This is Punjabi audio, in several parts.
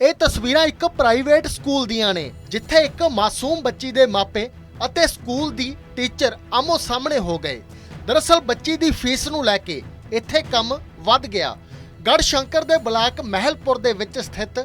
ਇਹ ਤਸਵੀਰਾਂ ਇੱਕ ਪ੍ਰਾਈਵੇਟ ਸਕੂਲ ਦੀਆਂ ਨੇ ਜਿੱਥੇ ਇੱਕ ਮਾਸੂਮ ਬੱਚੀ ਦੇ ਮਾਪੇ ਅਤੇ ਸਕੂਲ ਦੀ ਟੀਚਰ ਆਮੋ ਸਾਹਮਣੇ ਹੋ ਗਏ। ਦਰਅਸਲ ਬੱਚੀ ਦੀ ਫੀਸ ਨੂੰ ਲੈ ਕੇ ਇੱਥੇ ਕੰਮ ਵੱਧ ਗਿਆ। ਗੜ ਸ਼ੰਕਰ ਦੇ ਬਲਾਕ ਮਹਿਲਪੁਰ ਦੇ ਵਿੱਚ ਸਥਿਤ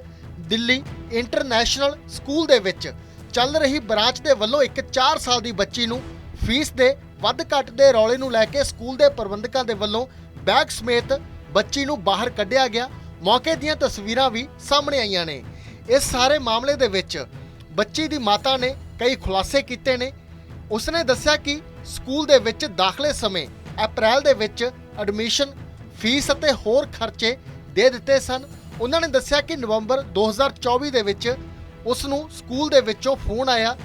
ਦਿੱਲੀ ਇੰਟਰਨੈਸ਼ਨਲ ਸਕੂਲ ਦੇ ਵਿੱਚ ਚੱਲ ਰਹੀ ਬ੍ਰਾਂਚ ਦੇ ਵੱਲੋਂ ਇੱਕ 4 ਸਾਲ ਦੀ ਬੱਚੀ ਨੂੰ ਫੀਸ ਦੇ ਵੱਧ ਘੱਟ ਦੇ ਰੌਲੇ ਨੂੰ ਲੈ ਕੇ ਸਕੂਲ ਦੇ ਪ੍ਰਬੰਧਕਾਂ ਦੇ ਵੱਲੋਂ ਬੈਗ ਸਮੇਤ ਬੱਚੀ ਨੂੰ ਬਾਹਰ ਕੱਢਿਆ ਗਿਆ। ਮੌਕੇ ਦੀਆਂ ਤਸਵੀਰਾਂ ਵੀ ਸਾਹਮਣੇ ਆਈਆਂ ਨੇ। ਇਸ ਸਾਰੇ ਮਾਮਲੇ ਦੇ ਵਿੱਚ ਬੱਚੀ ਦੀ ਮਾਤਾ ਨੇ ਕਈ ਖੁਲਾਸੇ ਕੀਤੇ ਨੇ। ਉਸਨੇ ਦੱਸਿਆ ਕਿ ਸਕੂਲ ਦੇ ਵਿੱਚ ਦਾਖਲੇ ਸਮੇਂ ਅਪ੍ਰੈਲ ਦੇ ਵਿੱਚ ਐਡਮਿਸ਼ਨ ਫੀਸ ਅਤੇ ਹੋਰ ਖਰਚੇ ਦੇ ਦਿੱਤੇ ਸਨ। ਉਹਨਾਂ ਨੇ ਦੱਸਿਆ ਕਿ ਨਵੰਬਰ 2024 ਦੇ ਵਿੱਚ ਉਸ ਨੂੰ ਸਕੂਲ ਦੇ ਵਿੱਚੋਂ ਫੋਨ ਆਇਆ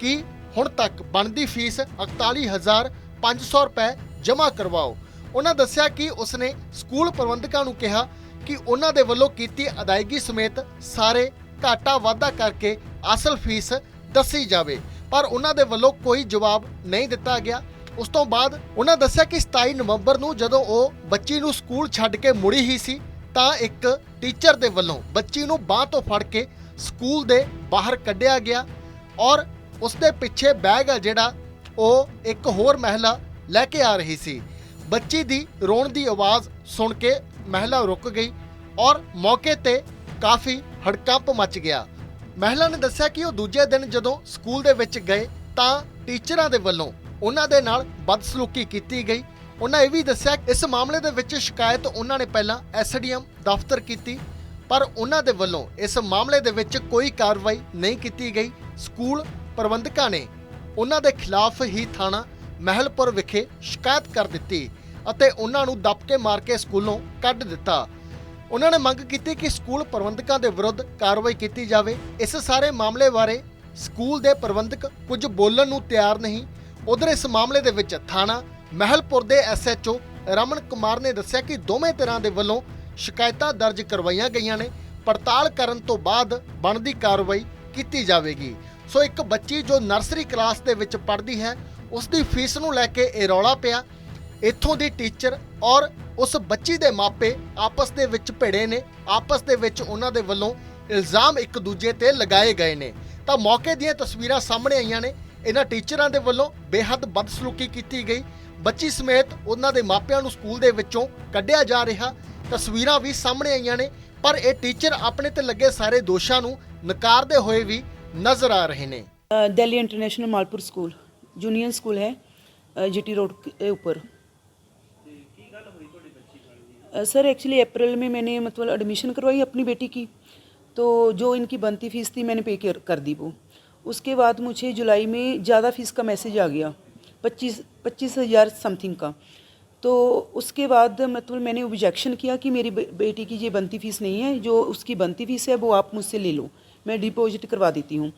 ਕਿ ਹੁਣ ਤੱਕ ਬਣਦੀ ਫੀਸ 41500 ਰੁਪਏ ਜਮ੍ਹਾਂ ਕਰਵਾਓ। ਉਹਨਾਂ ਦੱਸਿਆ ਕਿ ਉਸਨੇ ਸਕੂਲ ਪ੍ਰਬੰਧਕਾਂ ਨੂੰ ਕਿਹਾ ਕਿ ਉਹਨਾਂ ਦੇ ਵੱਲੋਂ ਕੀਤੀ ਅਦਾਇਗੀ ਸਮੇਤ ਸਾਰੇ ਘਾਟਾ ਵਾਧਾ ਕਰਕੇ ਅਸਲ ਫੀਸ ਦੱਸੀ ਜਾਵੇ, ਪਰ ਉਹਨਾਂ ਦੇ ਵੱਲੋਂ ਕੋਈ ਜਵਾਬ ਨਹੀਂ ਦਿੱਤਾ ਗਿਆ। ਉਸ ਤੋਂ ਬਾਅਦ ਉਹਨਾਂ ਦੱਸਿਆ ਕਿ 27 ਨਵੰਬਰ ਨੂੰ ਜਦੋਂ ਉਹ ਬੱਚੀ ਨੂੰ ਸਕੂਲ ਛੱਡ ਕੇ ਮੁੜੀ ਹੀ ਸੀ ਤਾਂ ਇੱਕ ਟੀਚਰ ਦੇ ਵੱਲੋਂ ਬੱਚੀ ਨੂੰ ਬਾਹ ਤੋਂ ਫੜ ਕੇ ਸਕੂਲ ਦੇ ਬਾਹਰ ਕੱਢਿਆ ਗਿਆ ਔਰ ਉਸ ਦੇ ਪਿੱਛੇ ਬੈਗ ਆ ਜਿਹੜਾ, ਉਹ ਇੱਕ ਹੋਰ ਮਹਿਲਾ ਲੈ ਕੇ ਆ ਰਹੀ ਸੀ। ਬੱਚੀ ਦੀ ਰੋਣ ਦੀ ਆਵਾਜ਼ ਸੁਣ ਕੇ ਮਹਿਲਾ ਰੁਕ ਗਈ ਔਰ ਮੌਕੇ ਤੇ ਕਾਫੀ ਹੜਕੰਪ ਮਚ ਗਿਆ। ਮਹਿਲਾ ਨੇ ਦੱਸਿਆ ਕਿ ਉਹ ਦੂਜੇ ਦਿਨ ਜਦੋਂ ਸਕੂਲ ਦੇ ਵਿੱਚ ਗਏ ਤਾਂ ਟੀਚਰਾਂ ਦੇ ਵੱਲੋਂ ਉਹਨਾਂ ਦੇ ਨਾਲ ਬਦਸਲੂਕੀ ਕੀਤੀ ਗਈ ਉਹਨਾਂ ਇਹ ਵੀ ਦੱਸਿਆ ਕਿ ਇਸ ਮਾਮਲੇ ਦੇ ਵਿੱਚ ਸ਼ਿਕਾਇਤ ਉਹਨਾਂ ਨੇ ਪਹਿਲਾਂ ਐਸਡੀਐਮ ਦਫ਼ਤਰ ਕੀਤੀ, ਪਰ ਉਹਨਾਂ ਦੇ ਵੱਲੋਂ ਇਸ ਮਾਮਲੇ ਦੇ ਵਿੱਚ ਕੋਈ ਕਾਰਵਾਈ ਨਹੀਂ ਕੀਤੀ ਗਈ। ਸਕੂਲ ਪ੍ਰਬੰਧਕਾਂ ਨੇ ਉਹਨਾਂ ਦੇ ਖਿਲਾਫ ਹੀ ਥਾਣਾ ਮਹਿਲਪੁਰ ਵਿਖੇ ਸ਼ਿਕਾਇਤ ਕਰ ਦਿੱਤੀ ਅਤੇ ਉਹਨਾਂ ਨੂੰ ਦਬਕੇ ਮਾਰ ਕੇ ਸਕੂਲੋਂ ਕੱਢ ਦਿੱਤਾ। ਉਹਨਾਂ ਨੇ ਮੰਗ ਕੀਤੀ ਕਿ ਸਕੂਲ ਪ੍ਰਬੰਧਕਾਂ ਦੇ ਵਿਰੁੱਧ ਕਾਰਵਾਈ ਕੀਤੀ ਜਾਵੇ। ਇਸ ਸਾਰੇ ਮਾਮਲੇ ਬਾਰੇ ਸਕੂਲ ਦੇ ਪ੍ਰਬੰਧਕ ਕੁਝ ਬੋਲਣ ਨੂੰ ਤਿਆਰ ਨਹੀਂ। ਉਧਰ ਇਸ ਮਾਮਲੇ ਦੇ ਵਿੱਚ ਥਾਣਾ ਮਹਿਲਪੁਰ ਦੇ ਐਸਐਚਓ ਰਮਨ ਕੁਮਾਰ ਨੇ ਦੱਸਿਆ ਕਿ ਦੋਵੇਂ ਤਰ੍ਹਾਂ ਦੇ ਵੱਲੋਂ ਸ਼ਿਕਾਇਤਾਂ ਦਰਜ ਕਰਵਾਈਆਂ ਗਈਆਂ ਨੇ। ਪੜਤਾਲ ਕਰਨ ਤੋਂ ਬਾਅਦ ਬਣਦੀ ਕਾਰਵਾਈ ਕੀਤੀ ਜਾਵੇਗੀ। ਸੋ ਇੱਕ ਬੱਚੀ ਜੋ ਨਰਸਰੀ ਕਲਾਸ ਦੇ ਵਿੱਚ ਪੜ੍ਹਦੀ ਹੈ ਉਸ ਦੀ ਫੀਸ ਨੂੰ ਲੈ ਕੇ ਇਹ ਰੌਲਾ ਪਿਆ। ਇੱਥੋਂ ਦੀ ਟੀਚਰ ਔਰ ਉਸ ਬੱਚੀ ਦੇ ਮਾਪੇ ਆਪਸ ਦੇ ਵਿੱਚ ਭਿੜੇ ਨੇ। ਆਪਸ ਦੇ ਵਿੱਚ ਉਹਨਾਂ ਦੇ ਵੱਲੋਂ ਇਲਜ਼ਾਮ ਇੱਕ ਦੂਜੇ ਤੇ ਲਗਾਏ ਗਏ ਨੇ। ਤਾਂ ਮੌਕੇ ਦੀਆਂ ਤਸਵੀਰਾਂ ਸਾਹਮਣੇ ਆਈਆਂ ਨੇ। ਇਹਨਾਂ ਟੀਚਰਾਂ ਦੇ ਵੱਲੋਂ ਬੇਹੱਦ ਬਦਸਲੂਕੀ ਕੀਤੀ ਗਈ। ਬੱਚੀ ਸਮੇਤ ਉਹਨਾਂ ਦੇ ਮਾਪਿਆਂ ਨੂੰ ਸਕੂਲ ਦੇ ਵਿੱਚੋਂ ਕੱਢਿਆ ਜਾ ਰਿਹਾ ਤਸਵੀਰਾਂ ਵੀ ਸਾਹਮਣੇ ਆਈਆਂ ਨੇ ਪਰ ਇਹ ਟੀਚਰ ਆਪਣੇ ਤੇ ਲੱਗੇ ਸਾਰੇ ਦੋਸ਼ਾਂ ਨੂੰ ਨਕਾਰਦੇ ਹੋਏ ਵੀ ਨਜ਼ਰ ਆ ਰਹੇ ਨੇ अ, Delhi international Malpur school junior school है जीटी रोड के ऊपर अ, सर एक्चुअली अप्रैल में मैंने मतलब एडमिशन करवाई अपनी बेटी की तो जो इनकी बनती फीस थी मैंने पे कर कर दी वो उसके बाद मुझे जुलाई में ज़्यादा फीस का मैसेज आ गया पच्चीस पच्चीस हज़ार समथिंग का। तो उसके बाद मतलब मैंने ऑब्जेक्शन किया कि मेरी बेटी की ये बनती फ़ीस नहीं है, जो उसकी बनती फ़ीस है वो आप मुझसे ले लो, मैं डिपॉजिट करवा देती हूँ।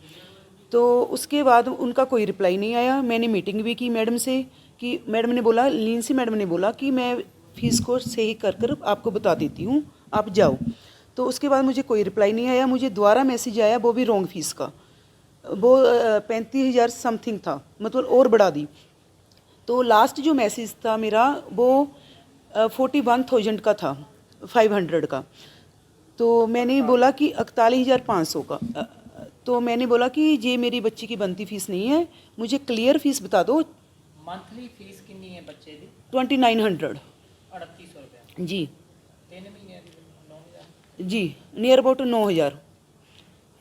तो उसके बाद उनका कोई रिप्लाई नहीं आया, मैंने मीटिंग भी की मैडम से, कि मैडम ने बोला लीनसी मैडम ने बोला कि मैं फ़ीस को सही कर कर आपको बता देती हूँ, आप जाओ। तो उसके बाद मुझे कोई रिप्लाई नहीं आया, मुझे दोबारा मैसेज आया, वो भी रॉन्ग फ़ीस का। वो पैंतीस हज़ार समथिंग था मतलब और बढ़ा दी। तो लास्ट जो मैसेज था मेरा वो फोर्टी वन थाउज़ेंड का था फाइव हंड्रेड का। तो मैंने बोला कि इकतालीस हज़ार पाँच सौ का। तो मैंने बोला कि ये मेरी बच्ची की बनती फ़ीस नहीं है मुझे क्लियर फ़ीस बता दो। मंथली फ़ीस कितनी है बच्चे की? ट्वेंटी नाइन हंड्रेड अड़तीस सौ जी। जी नियर अबाउट नौ हज़ार।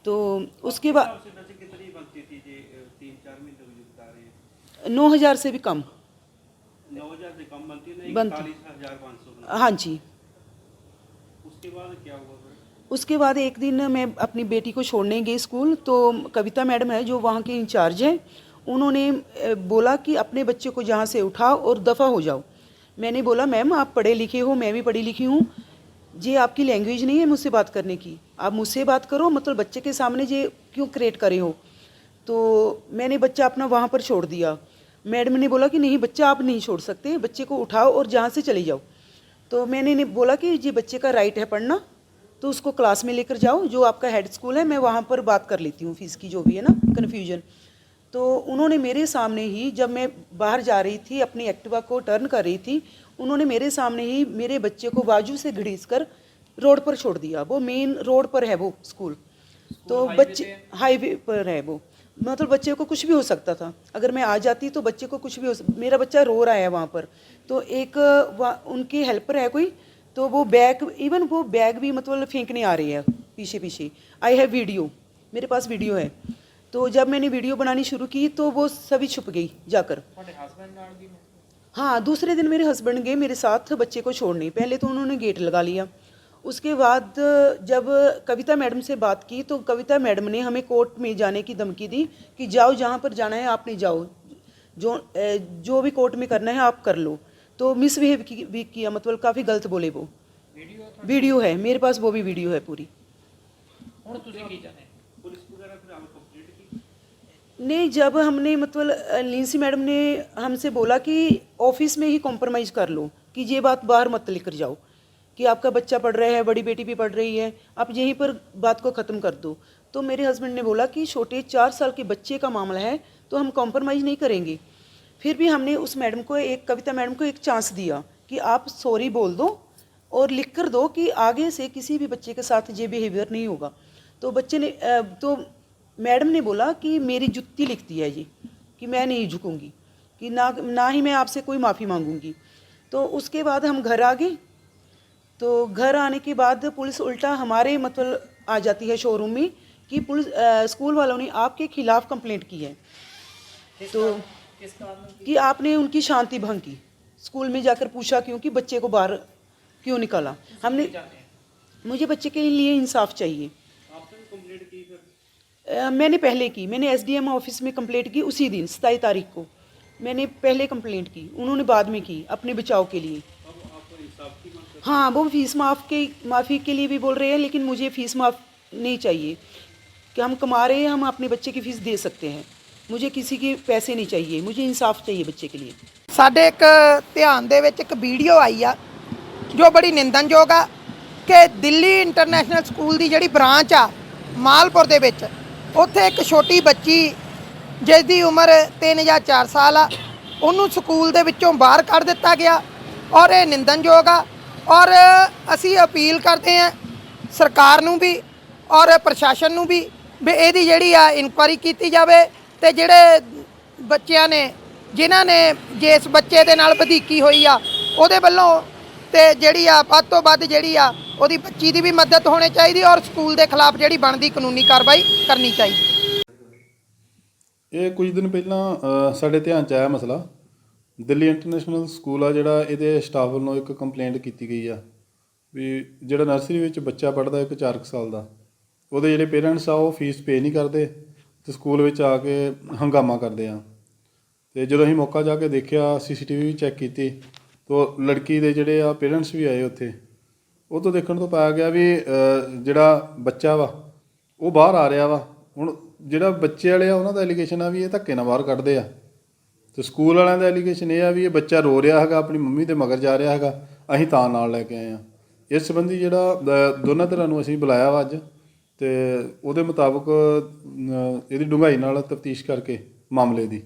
तो उसके बाद नौ हज़ार से भी कम। से कम बनती नहीं हाँ जी। उसके बाद क्या हुआ उसके बाद एक दिन मैं अपनी बेटी को छोड़ने गई स्कूल तो कविता मैडम है जो वहाँ के इंचार्ज हैं उन्होंने बोला कि अपने बच्चे को जहाँ से उठाओ और दफ़ा हो जाओ। मैंने बोला मैम आप पढ़े लिखे हो मैं भी पढ़ी लिखी हूँ। ये आपकी लैंग्वेज नहीं है मुझसे बात करने की आप मुझसे बात करो मतलब बच्चे के सामने ये क्यों क्रिएट करे हो? तो मैंने बच्चा अपना वहाँ पर छोड़ दिया। मैडम ने बोला कि नहीं बच्चा आप नहीं छोड़ सकते बच्चे को उठाओ और जहाँ से चले जाओ। तो मैंने ने बोला कि ये बच्चे का राइट है पढ़ना तो उसको क्लास में लेकर जाओ जो आपका हेड स्कूल है मैं वहाँ पर बात कर लेती हूँ फ़ीस की जो भी है ना कन्फ्यूज़न तो उन्होंने मेरे सामने ही जब मैं बाहर जा रही थी अपनी एक्टिवा को टर्न कर रही थी उन्होंने मेरे सामने ही मेरे बच्चे को बाजू से घड़ीस कर रोड पर छोड़ दिया। वो मेन रोड पर है वो स्कूल तो बच्चे हाईवे पर है वो। मतलब बच्चे को कुछ भी हो सकता था। अगर मैं आ जाती तो बच्चे को कुछ भी हो सकता मेरा बच्चा रो रहा है वहाँ पर। तो एक उनकी हेल्पर है कोई तो वो बैग इवन वो बैग भी मतलब फेंकने आ रही है पीछे पीछे। आई हैव वीडियो मेरे पास वीडियो है। तो जब मैंने वीडियो बनानी शुरू की तो वो सभी छुप गई जाकर। हाँ दूसरे दिन मेरे हस्बैंड गए मेरे साथ बच्चे को छोड़ने। पहले तो उन्होंने गेट लगा लिया। उसके बाद जब कविता मैडम से बात की तो कविता मैडम ने हमें कोर्ट में जाने की धमकी दी कि जाओ जहाँ पर जाना है आप नहीं जाओ। जो जो भी कोर्ट में करना है आप कर लो। तो मिसबिहेव भी किया मतलब काफ़ी गलत बोले वो। वीडियो है मेरे पास वो भी वीडियो है पूरी। नहीं जब हमने मतलब लिंसी मैडम ने हमसे बोला कि ऑफ़िस में ही कॉम्प्रोमाइज़ कर लो कि ये बात बाहर मत लेकर जाओ। कि आपका बच्चा पढ़ रहा है, बड़ी बेटी भी पढ़ रही है, आप यहीं पर बात को ख़त्म कर दो। तो मेरे हस्बैंड ने बोला कि छोटे चार साल के बच्चे का मामला है तो हम कॉम्प्रोमाइज़ नहीं करेंगे। फिर भी हमने उस मैडम को एक, कविता मैडम को एक चांस दिया कि आप सॉरी बोल दो और लिख कर दो कि आगे से किसी भी बच्चे के साथ ये बिहेवियर नहीं होगा। तो बच्चे ने तो मैडम ने बोला कि मेरी जुत्ती लिखती है ये, कि मैं नहीं झुकूँगी, कि ना ना ही मैं आपसे कोई माफ़ी मांगूँगी। तो उसके बाद हम घर आ गए तो घर आने के बाद पुलिस उल्टा हमारे मतलब आ जाती है शोरूम में कि पुलिस स्कूल वालों ने आपके खिलाफ कंप्लेंट की है। तो कि आपने उनकी शांति भंग की। स्कूल में जाकर पूछा क्यों? कि बच्चे को बाहर क्यों निकाला? हमने मुझे बच्चे के लिए इंसाफ चाहिए। आ, मैंने पहले की मैंने एसडीएम ऑफ़िस में कंप्लेंट की उसी दिन सताई तारीख को। मैंने पहले कंप्लेंट की उन्होंने बाद में की अपने बचाव के लिए। अब आपको इंसाफ की हाँ वो फीस माफ़ के माफ़ी के लिए भी बोल रहे हैं लेकिन मुझे फ़ीस माफ़ नहीं चाहिए कि हम कमा रहे हैं हम अपने बच्चे की फ़ीस दे सकते हैं मुझे किसी के पैसे नहीं चाहिए मुझे इंसाफ चाहिए बच्चे के लिए ਸਾਡੇ ਇੱਕ ਧਿਆਨ ਦੇ ਵਿੱਚ ਇੱਕ ਵੀਡੀਓ ਆਈ ਆ ਜੋ ਬੜੀ ਨਿੰਦਨਯੋਗ ਆ ਕਿ ਦਿੱਲੀ ਇੰਟਰਨੈਸ਼ਨਲ ਸਕੂਲ ਦੀ ਜਿਹੜੀ ਬ੍ਰਾਂਚ ਆ ਮਾਲਪੁਰ ਦੇ ਵਿੱਚ ਉੱਥੇ ਇੱਕ ਛੋਟੀ ਬੱਚੀ ਜਿਸ ਦੀ ਉਮਰ 3 ਜਾਂ 4 ਸਾਲ ਆ ਉਹਨੂੰ ਸਕੂਲ ਦੇ ਵਿੱਚੋਂ ਬਾਹਰ ਕੱਢ ਦਿੱਤਾ ਗਿਆ ਔਰ ਇਹ ਨਿੰਦਨਯੋਗ ਆ ਔਰ ਅਸੀਂ ਅਪੀਲ ਕਰਦੇ ਹਾਂ ਸਰਕਾਰ ਨੂੰ ਵੀ ਔਰ ਪ੍ਰਸ਼ਾਸਨ ਨੂੰ ਵੀ ਵੀ ਇਹਦੀ ਜਿਹੜੀ ਆ ਇਨਕੁਆਇਰੀ ਕੀਤੀ ਜਾਵੇ ਤੇ ਜਿਹੜੇ ਬੱਚਿਆਂ ਨੇ ਜਿਨ੍ਹਾਂ ਨੇ ਜਿਸ ਬੱਚੇ ਦੇ ਨਾਲ ਵਧੀਕੀ ਹੋਈ ਆ ਉਹਦੇ ਵੱਲੋਂ ਤੇ ਜਿਹੜੀ ਆ ਵੱਧ ਤੋਂ ਵੱਧ ਜਿਹੜੀ ਆ ਉਹਦੀ ਬੱਚੀ ਦੀ ਵੀ ਮਦਦ ਹੋਣੀ ਚਾਹੀਦੀ ਔਰ ਸਕੂਲ ਦੇ ਖਿਲਾਫ ਜਿਹੜੀ ਬਣਦੀ ਕਾਨੂੰਨੀ ਕਾਰਵਾਈ ਕਰਨੀ ਚਾਹੀਦੀ। ਇਹ ਕੁਝ ਦਿਨ ਪਹਿਲਾਂ ਅ, ਸਾਡੇ ਧਿਆਨ ਚ ਆਇਆ ਮਸਲਾ। ਦਿੱਲੀ ਇੰਟਰਨੈਸ਼ਨਲ ਸਕੂਲ ਆ ਜਿਹੜਾ ਇਹਦੇ ਸਟਾਫ ਵੱਲੋਂ ਇੱਕ ਕੰਪਲੇਂਟ ਕੀਤੀ ਗਈ ਆ ਵੀ ਜਿਹੜਾ ਨਰਸਰੀ ਵਿੱਚ ਬੱਚਾ ਪੜ੍ਹਦਾ ਇੱਕ 4 ਕੁ ਸਾਲ ਦਾ, ਉਹਦੇ ਜਿਹੜੇ ਪੇਰੈਂਟਸ ਆ ਉਹ ਫੀਸ ਪੇ ਨਹੀਂ ਕਰਦੇ ਤੇ ਸਕੂਲ ਵਿੱਚ ਆ ਕੇ ਹੰਗਾਮਾ ਕਰਦੇ ਆ। ਤੇ ਜਦੋਂ ਅਸੀਂ ਮੌਕਾ ਜਾ ਕੇ ਦੇਖਿਆ ਸੀਸੀਟੀਵੀ ਵੀ ਚੈੱਕ ਕੀਤੀ, ਤਾਂ ਲੜਕੀ ਦੇ ਜਿਹੜੇ ਆ ਪੇਰੈਂਟਸ ਵੀ ਆਏ ਉੱਥੇ, ਉਹ ਤੋਂ ਦੇਖਣ ਤੋਂ ਪਾਇਆ ਗਿਆ ਵੀ ਜਿਹੜਾ ਬੱਚਾ ਵਾ, ਉਹ ਬਾਹਰ ਆ ਰਿਹਾ ਵਾ। ਹੁਣ ਜਿਹੜਾ ਬੱਚੇ ਵਾਲੇ ਆ, ਉਹਨਾਂ ਦਾ ਐਲੀਗੇਸ਼ਨ ਆ ਵੀ ਇਹ ਧੱਕੇ ਨਾਲ ਬਾਹਰ ਕੱਢਦੇ ਆ। ਤੇ ਸਕੂਲ ਵਾਲਿਆਂ ਦਾ ਐਲੀਗੇਸ਼ਨ ਇਹ ਆ ਵੀ ਇਹ ਬੱਚਾ ਰੋ ਰਿਹਾ ਹੈਗਾ ਆਪਣੀ ਮੰਮੀ ਦੇ ਮਗਰ ਜਾ ਰਿਹਾ ਹੈਗਾ ਅਸੀਂ ਤਾਂ ਨਾਲ ਲੈ ਕੇ ਆਏ ਆ ਇਸ ਸੰਬੰਧੀ ਜਿਹੜਾ ਅ, ਦੋਨਾਂ ਤਰ੍ਹਾਂ ਨੂੰ ਅਸੀਂ ਬੁਲਾਇਆ ਵਾ ਅੱਜ ਤੇ ਉਹਦੇ ਮੁਤਾਬਕ ਅ, ਇਹਦੀ ਡੂੰਘਾਈ ਨਾਲ ਤਫਤੀਸ਼ ਕਰਕੇ ਮਾਮਲੇ ਦੀ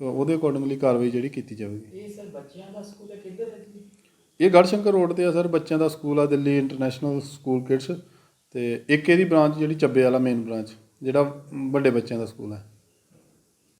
ਉਹਦੇ ਅਕੋਰਡਿੰਗਲੀ ਕਾਰਵਾਈ ਜਿਹੜੀ ਕੀਤੀ ਜਾਵੇਗੀ। ਇਹ ਸਰ ਬੱਚਿਆਂ ਦਾ ਸਕੂਲ ਹੈ ਕਿੱਧਰ ਹੈ ਜੀ? ਇਹ ਗੜਸ਼ੰਕਰ ਰੋਡ ਤੇ ਆ ਸਰ ਬੱਚਿਆਂ ਦਾ ਸਕੂਲ ਆ ਦਿੱਲੀ ਇੰਟਰਨੈਸ਼ਨਲ ਸਕੂਲ ਕਿਡਸ ਤੇ ਇੱਕ ਇਹਦੀ ਬ੍ਰਾਂਚ ਜਿਹੜੀ ਚੱਬੇ ਵਾਲਾ ਮੇਨ ਬ੍ਰਾਂਚ ਜਿਹੜਾ ਵੱਡੇ ਬੱਚਿਆਂ ਦਾ ਸਕੂਲ ਹੈ।